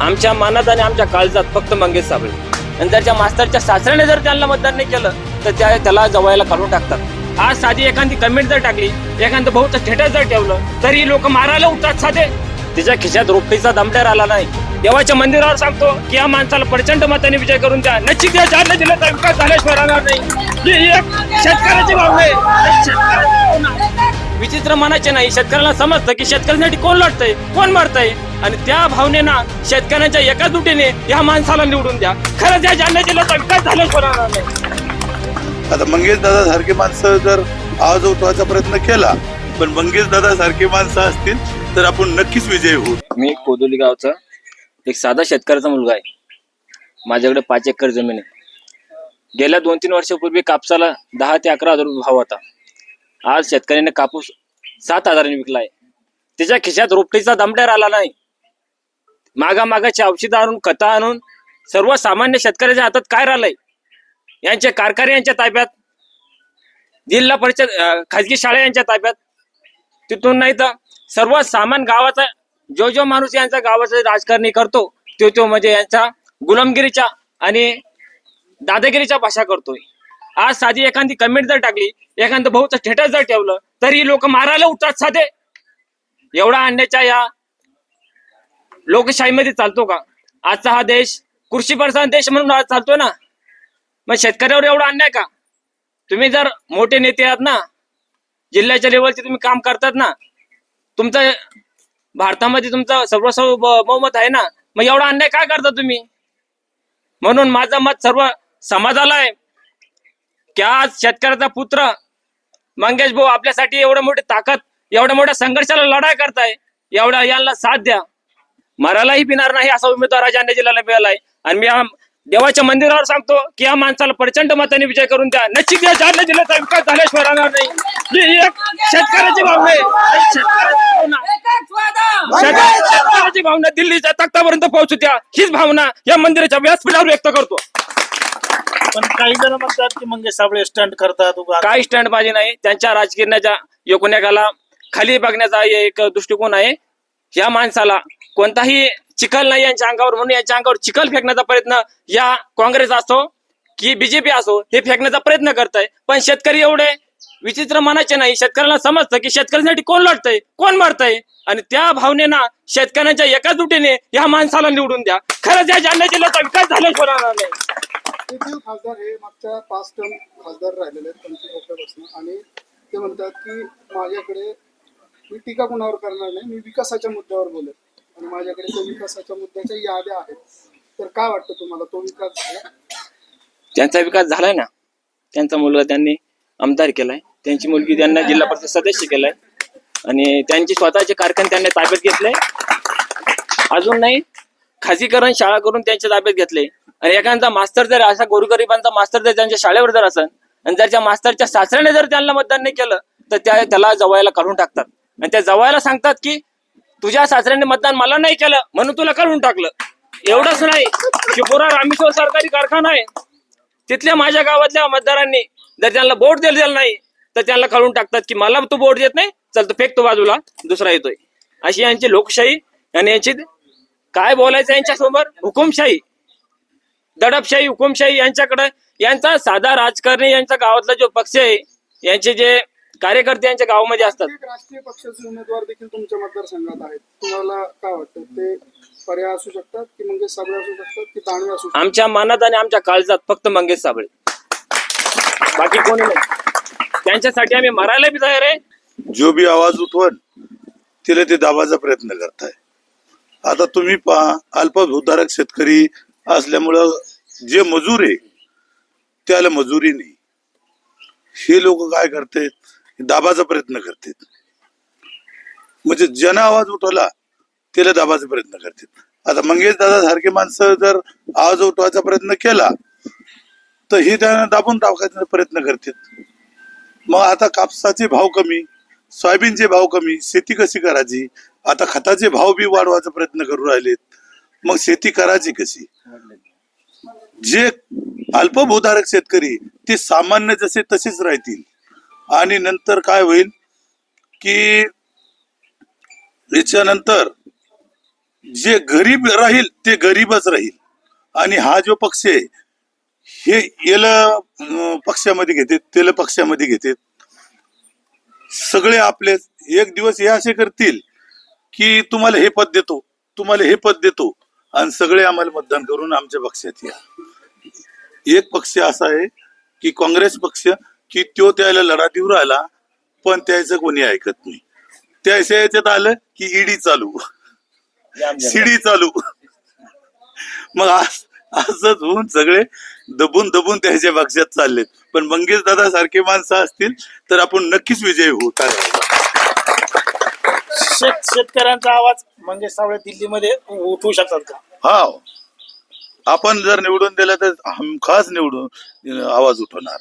आमच्या मनात आणि आमच्या काळजात फक्त मंगेश साबळे. आणि त्याच्या मास्तरच्या सासऱ्याने जर त्यांना मतदान नाही केलं तर त्या त्याला जवळला काढून टाकतात. आज साधी एखादी कमेंट जर टाकली एखादं भाऊचं स्टेटस जर ठेवलं तरी लोक मारायला उठतात साधे. तिच्या खिशात रोपटीचा दमट्यार आला नाही. देवाच्या मंदिरावर सांगतो की या माणसाला प्रचंड मताने विजय करून द्या. नक्की या तर विकास झाल्याशिवाय राहणार नाही. ही एक शेतकऱ्याची भावना आहे. विचित्र मनाचे नाही. शेतकऱ्याला समजतं की शेतकऱ्यांसाठी कोण लढतंय कोण मरतंय? आणि त्या भावनेनं शेतकऱ्यांच्या एका दुटीने या माणसाला निवडून द्या. खरंच या जालना जिल्ह्याचा विकास राहणार नाही. आता मंगेश दादा सारखे माणसं जर आवाज उठवायचा प्रयत्न केला पण मंगेश दादा सारखे माणसं असतील तर आपण नक्कीच विजयी होऊ. मी कोदोली गावचा एक साधा शेतकऱ्याचा मुलगा आहे. माझ्याकडे पाच एकर जमीन आहे. गेल्या दोन तीन वर्षापूर्वी कापसाला दहा ते अकरा हजार रुपये भाव होता. आज शेतकऱ्याने कापूस सात हजारांनी विकलाय. त्याच्या खिशात रोपटीचा दमड्यार आला नाही. मागा मागाची औषधं आणून खतं आणून सर्वसामान्य शेतकऱ्याच्या हातात काय राहिलंय? यांचे कारखाने यांच्या ताब्यात? जिल्हा परिषद खाजगी शाळा यांच्या ताब्यात? तिथून नाही तर सर्व सामान गावाचा जो जो माणूस यांचा गावाचा राजकारणी करतो तो तो म्हणजे यांचा गुलामगिरीच्या आणि दादागिरीच्या भाषा करतोय. आज साधी एखादी कमेंट जर टाकली एखादं भाऊचं स्टेटस जर ठेवलं तरी लोक मारायला उठतात साधे. एवढा आणण्याच्या या लोकशाहीमध्ये चालतो का? आजचा हा देश कृषी प्रधान देश म्हणून आज चालतो ना? मग शेतकऱ्यावर एवढा अन्याय का? तुम्ही जर मोठे नेते आहात ना जिल्ह्याच्या लेवलचे तुम्ही काम करतात ना तुमचं भारतामध्ये तुमचं सर्वस्व बहुमत आहे ना मग एवढा अन्याय काय करता तुम्ही? म्हणून माझं मत सर्व समाजाला आहे. की आज शेतकऱ्याचा पुत्र मंगेश भाऊ आपल्यासाठी एवढं मोठी ताकद एवढ्या मोठ्या संघर्षाला लढाई करताय एवढा यांना साथ द्या. मरायलाही पिणार नाही असा उमेदवार आज जालना जिल्ह्याला मिळालाय. आणि मी या देवाच्या मंदिरावर सांगतो की या माणसाला प्रचंड मताने विजय करून द्या. नक्कीच या जालना जिल्ह्याचा विकास झाल्याशिवाय राहणार नाही. ही एक शेतकऱ्याची भावना आहे. शेतकऱ्याची शेतकऱ्याची भावना दिल्लीच्या तख्तापर्यंत पोहोचू द्या. हीच भावना या मंदिराच्या व्यासपीठावर व्यक्त करतो. पण काही जण म्हणतात की मंगेश साबळे स्टंट करतात उगा. काही स्टँड पाहिजे नाही. त्यांच्या राजकारणाच्या योगुण्याला खाली बघण्याचा एक दृष्टिकोन आहे. या माणसाला कोणताही चिखल नाही यांच्या अंगावर. म्हणून यांच्या अंगावर चिखल फेकण्याचा प्रयत्न या काँग्रेस असो की बीजेपी असो हे फेकण्याचा प्रयत्न करताय. पण शेतकरी एवढे विचित्र मनाचे नाही. शेतकऱ्याला समजतं की शेतकऱ्यांसाठी कोण लढतंय कोण मरतंय? आणि त्या भावनेना शेतकऱ्यांच्या एका दुटीने या माणसाला निवडून द्या. खरंच या जालना जिल्ह्याचा विकास झाल्याशिवाय राहणार नाही. तेथील खासदार हे मागच्या पाच टर्म खासदार राहिलेले आहेत पंचवीस आणि ते म्हणतात की माझ्याकडे मी टीका कुणावर करणार नाही मी विकासाच्या मुद्द्यावर बोलेल आणि माझ्याकडे त्या विकासाच्या मुद्द्याच्या याद्या आहेत. तर काय वाटतं तुम्हाला? तो विकास झाला? त्यांचा विकास झालाय ना. त्यांचा मुलगा त्यांनी आमदार केलाय. त्यांची मुलगी त्यांना जिल्हा परिषद सदस्य केलाय. आणि त्यांचे स्वतःचे कारखाने त्यांनी ताब्यात घेतले. अजून नाही. खाजगीकरण शाळा करून त्यांच्या ताब्यात घेतले. आणि एखादा मास्तर जर असा गोरगरिबांचा मास्तर जर त्यांच्या शाळेवर जर असेल आणि जर त्या मास्तरच्या सासऱ्याने जर त्यांना मतदान नाही केलं तर त्या त्याला जवायला काढून टाकतात. आणि त्या जवायला सांगतात की तुझ्या सासऱ्याने मतदान मला नाही केलं म्हणून तुला काढून टाकलं. एवढंच नाही. शिपुरा रामेश्वर सरकारी कारखाना आहे. तिथल्या माझ्या गावातल्या मतदारांनी जर त्यांना बोट दिलेलं नाही तर त्यांना काढून टाकतात की मला तू बोट देत नाही चल तू फेकतो बाजूला दुसरा येतोय. अशी यांची लोकशाही आणि यांची काय बोलायचं यांच्यासमोर? हुकुमशाही. दडपशाही हुकुमशाही यांच्याकडे यांचा साधा राजकारणी यांच्या गावातला जो पक्ष आहे यांचे जे कार्यकर्ते यांच्या गावामध्ये असतात. राष्ट्रीय पक्षाचे उमेदवार देखील तुमच्या मतदारसंघात आहेत. तुम्हाला काय वाटतं? ते पर्याय असू शकतात की मंगेश साबळे असू शकतात की दानवे असू शकतात? आमच्या मनात आणि आमच्या काळजात फक्त मंगेश साबळे. बाकी कोणी नाही. त्यांच्यासाठी आम्ही मरायला बी तयार आहे. जो बी आवाज उठवण तिला ते दाबाचा प्रयत्न करताय. आता तुम्ही पहा अल्पभूधारक शेतकरी असल्यामुळं जे मजूर आहे त्याला मजुरी नाही. हे लोक काय करतात? दाबाचा प्रयत्न करतात. म्हणजे जन आवाज उठवला त्याला दाबाचा प्रयत्न करतात. आता मंगेश दादा सारखे माणसं जर आवाज उठवायचा प्रयत्न केला तर हे त्यांना दाबून टाकायचा प्रयत्न करतात. मग आता कापसाचे भाव कमी सोयाबीनचे भाव कमी शेती कशी करायची? आता खताचे भाव बी वाढवायचा प्रयत्न करू राहिलेत. मग शेती करायची कशी? जे अल्पभूधारक शेतकरी ते सामान्य जसे तसेच राहतील. आणि नंतर काय होईल की याच्यानंतर जे गरीब राहील ते गरीबच राहील. आणि हा जो पक्ष आहे हे याला पक्षामध्ये घेते तेल पक्षामध्ये घेते. सगळे आपले एक दिवस हे असे करतील की तुम्हाला हे पद देतो तुम्हाला हे पद देतो. आणि सगळे आम्हाला मतदान करून आमच्या पक्षात या. एक पक्ष असा आहे की काँग्रेस पक्ष की तो त्याला लढा देऊ राहिला पण त्याचं कोणी ऐकत नाही. त्याच्या याच्यात आलं की ईडी चालू. शिडी चालू. मग आज असंच होऊन सगळे दबून दबून त्याच्या पक्षात चाललेत. पण मंगेश दादा सारखे माणसं असतील तर आपण नक्कीच विजयी होऊ. शेतकऱ्यांचा आवाज मंगेश साबळे दिल्लीमध्ये उठवू शकतात का? हा आपण जर निवडून दिलं तर हमखास निवडून आवाज उठवणार.